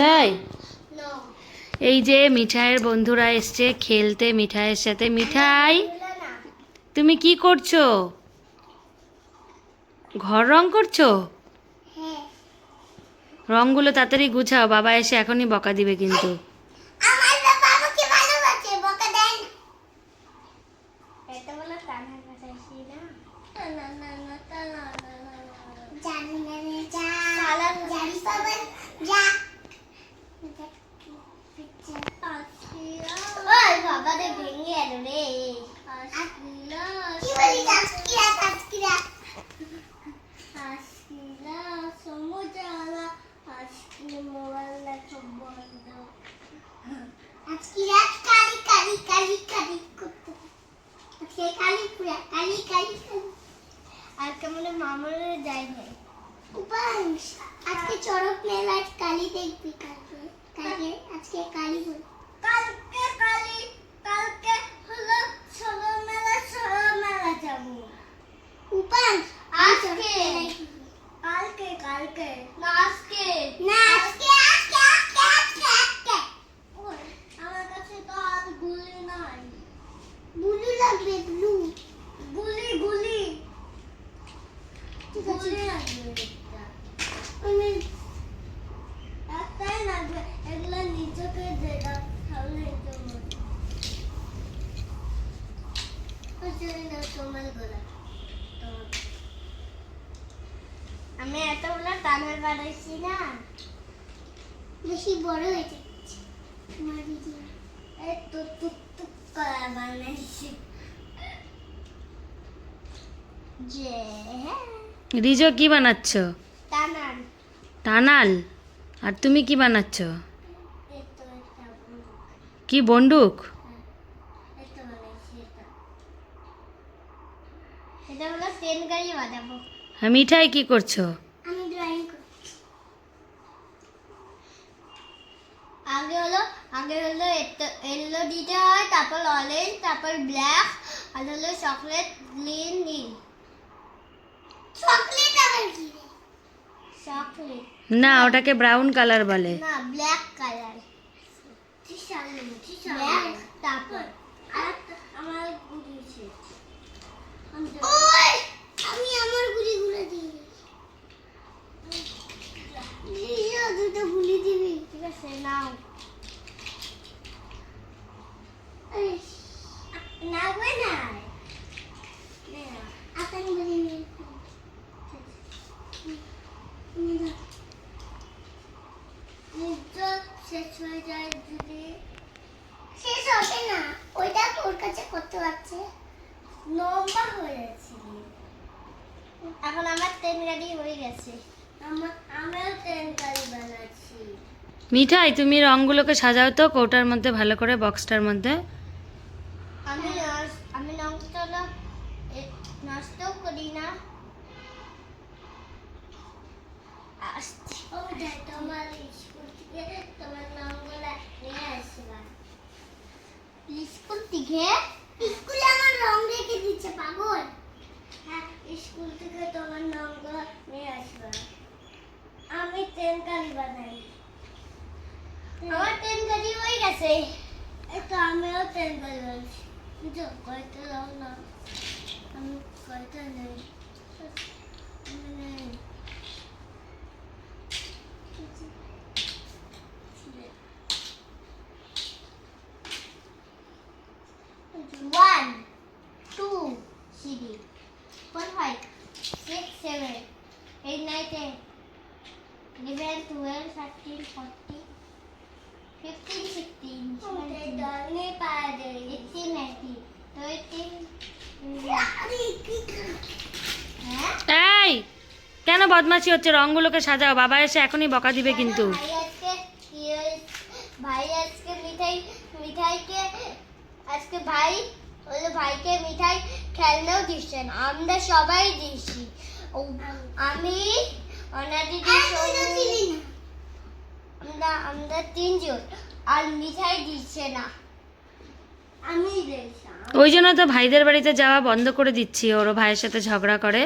মিঠাই এই যে মিঠাইয়ের বন্ধুরা এসছে খেলতে মিঠাইয়ের সাথে। মিঠাই তুমি কি করছ? ঘর রং করছ? রঙগুলো রংগুলো তাড়াতাড়ি গুছাও বাবা এসে এখনই বকা দিবে কিন্তু আমার বাবা আমাকে ভালোবাসে, বকা দেয় না। এটা বলো কানের কাছে আসি না? না, না, না, না, না, না, না, না। জানি না রে, যা। জানি বাবা, যা। ওই বাবা রে ভেঙে এলো রে কি বলি আজকিরা আজকিরা আজকিরা সমুদ্রা আজকে মোবাইল দেখা বন্ধ আজকে রাত কালি কালি কালি কালি করতে। আজকে কালি পুরা কালি কালি আর কেমন মামার যাই নাই। উপাংশ। আজকে চড়ক মেলায় কালি দেখবি কালকে। কালকে আজকে কালি বল কালকে কালি কালকে হলো ছোট মেলা ছোট মেলা যাব উপাংশ আজকে কালকে কালকে না আজকে না আজকে আজকে আজকে আজকে আজকে ওই, আমার কাছে তো আর গুলি নাই ব্লু লাগবে ব্লু গুলি গুলি। ঠিক আছে। আমি এতগুলো টানের বানাইছি না। বেশি বড় হয়ে যাচ্ছে। এই তো টুক টুক করা বানাইছি। রিজো কি বানাচ্ছ? টানাল। আর তুমি কি বানাচ্ছ? কি বন্দুক? গাড়ি হ্যাঁ মিঠাই কি করছি? আগে হলো আগে হলো এলো দিতে হয় তারপর অরেঞ্জ তারপর ব্ল্যাক আর হলো চকলেট গ্রিন নীল চকলেট আবার কি চকলেট না ওটাকে ব্রাউন কালার বলে। না ব্ল্যাক কালার। আমি আমার গুলিগুলো দিই। দুটো গুলি দিবি। ঠিক আছে নাও না গো না আপনি গুলি নিয়ে নিশ্চয় শেষ হয়ে যায় যদি। শেষ হবে না। ওইটা তোর কাছে করতে পারছে। লম্বা এখন আমার ট্রেন গাড়ি হয়ে গেছে। আমার আমিও ট্রেন গাড়ি বানাচ্ছি। মিঠাই তুমি রঙগুলোকে সাজাও তো কৌটার মধ্যে ভালো করে বক্সটার মধ্যে আমি নস- আমি নষ্ট না- এ- নষ্ট করি না আসছি। ওটা তোমার স্কুল থেকে তোমার নামগুলা নিয়ে আসবা স্কুল স্কুলে আমার রং রেখে দিচ্ছে পাগল। হ্যাঁ স্কুল থেকে তোমার নামগুলো নিয়ে আসবা। আমি ট্রেন গাড়ি বানাই। আমার ট্রেন গাড়ি হয়ে গেছে। তো আমিও ট্রেন গাড়ি বানাচ্ছি। বুঝো কয়টা দাও না? আমি কয়টা নেই? আমি নেই One, two, three, four, five, six, seven, eight, nine, ten, eleven, twelve, thirteen, fourteen, fifteen, sixteen, seventeen, eighteen, nineteen, twenty. হ্যাঁ এই কেন বদমাশি হচ্ছে রংগুলোকে সাজাও বাবা এসে এখনই বকা দিবে কিন্তু ভাই আজকে কি হয়েছে? ভাই আজকে মিঠাই মিঠাইকে আজকে ভাই হলো ভাইকে মিঠাই খেলনাও দিচ্ছে না। আমরা সবাই দিচ্ছি আমি অনাদিদি আমরা আমরা তিনজন। আর মিঠাই দিচ্ছে না। আমি ওই জন্য তো ভাইদের বাড়িতে যাওয়া বন্ধ করে দিচ্ছি ওর ভাইয়ের সাথে ঝগড়া করে।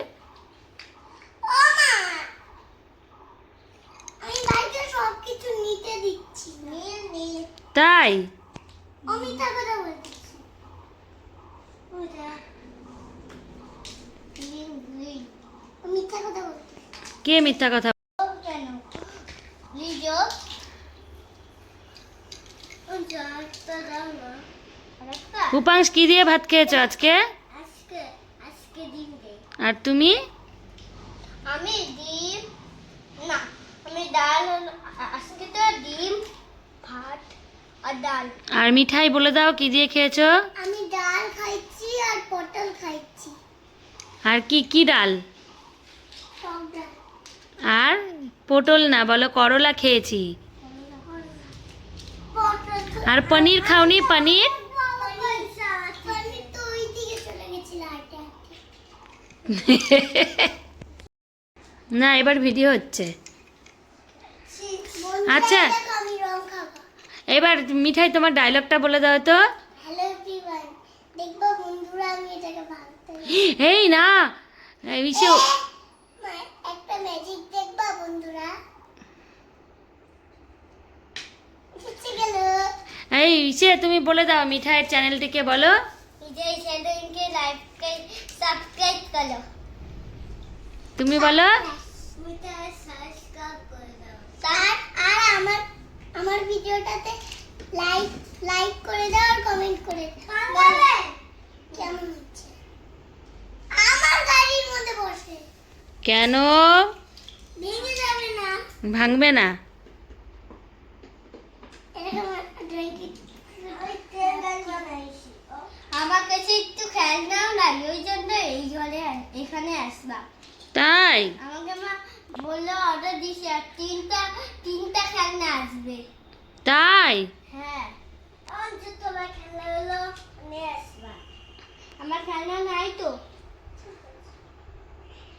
তাই? ও মিথ্যা কথা বলতেছে ওটা গ্রিন গ্রিন ও মিথ্যা কথা বলতেছে কে মিথ্যা কথা উপাংশ কি দিয়ে ভাত খেয়েছো আজকে? আর তুমি? আমি ডিম না আমি ডাল আজকে তো ডিম ভাত আর ডাল। আর মিঠাই বলে দাও কি দিয়ে খেয়েছো? আমি ডাল খাইছি আর পটল খাইছি। আর কি কি ডাল? আর পটল না বলো করলা খেয়েছি। আর পনির খাওনি? পনির? না এবার ভিডিও হচ্ছে। আচ্ছা এবার মিঠাই তোমার ডায়লগটা বলে দাও তো। এই না এই বিষয় বন্ধুরা। এই ইসে তুমি বলে দাও মিঠাইয়ের চ্যানেলটিকে বলো। বিজয় চ্যানেলকে লাইক সাবস্ক্রাইব করো। তুমি বলো। মিঠাই সাবস্ক্রাইব করে দাও। আর আর আমার আমার ভিডিওটাতে লাইক লাইক করে দাও আর কমেন্ট করে দাও। কেমন হচ্ছে? আমার গাড়ির মধ্যে বসে। কেন? ভাঙবে না? আমার কাছে একটু খেলনাও নাই ওই জন্য এই ঘরে এখানে তাই? আমাকে মা বলল অর্ডার দিছে আর তিনটা তিনটা খেলনা আসবে। তাই? হ্যাঁ। তোমার খেলনা হলো নিয়ে আসবা আমার খেলনা নাই তো।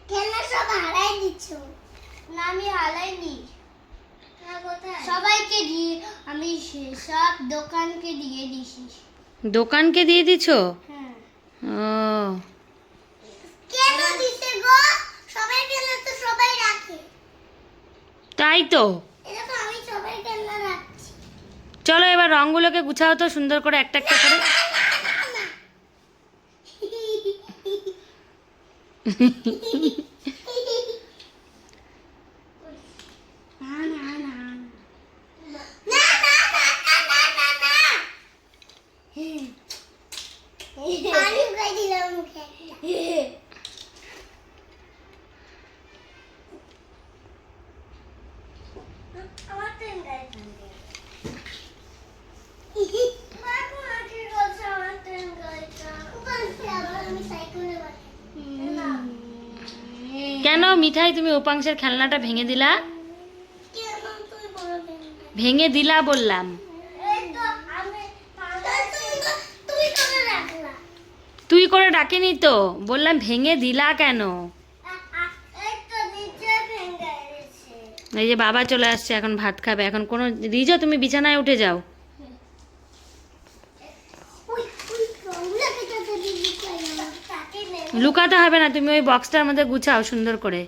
খেলনা সব হারাই দিচ্ছ। না আমি হারাইনি। সবাইকে দিয়ে আমি সব দোকানকে দিয়ে দিছি। দোকানকে দিয়ে দিছো? হ্যাঁ। ও। কেন দিতে গো? সবাই কেন তো সবাই রাখে। তাই তো। আমি সবাই কেন রাখছি? চলো এবার রঙগুলোকে গুছাও তো সুন্দর করে একটা একটা করে। মিঠাই, তুমি উপাংশের খেলনাটা ভেঙে দিলা। ভেঙে দিলা বললাম। তুই করে ডাকেনি তো, বললাম ভেঙে দিলা কেন? এই যে বাবা চলে আসছে, এখন ভাত খাবে। এখন কোনো রিজো, তুমি বিছানায় উঠে যাও। লুকাতে হবে না তুমি ওই বক্সটার মধ্যে গুছাও সুন্দর করে।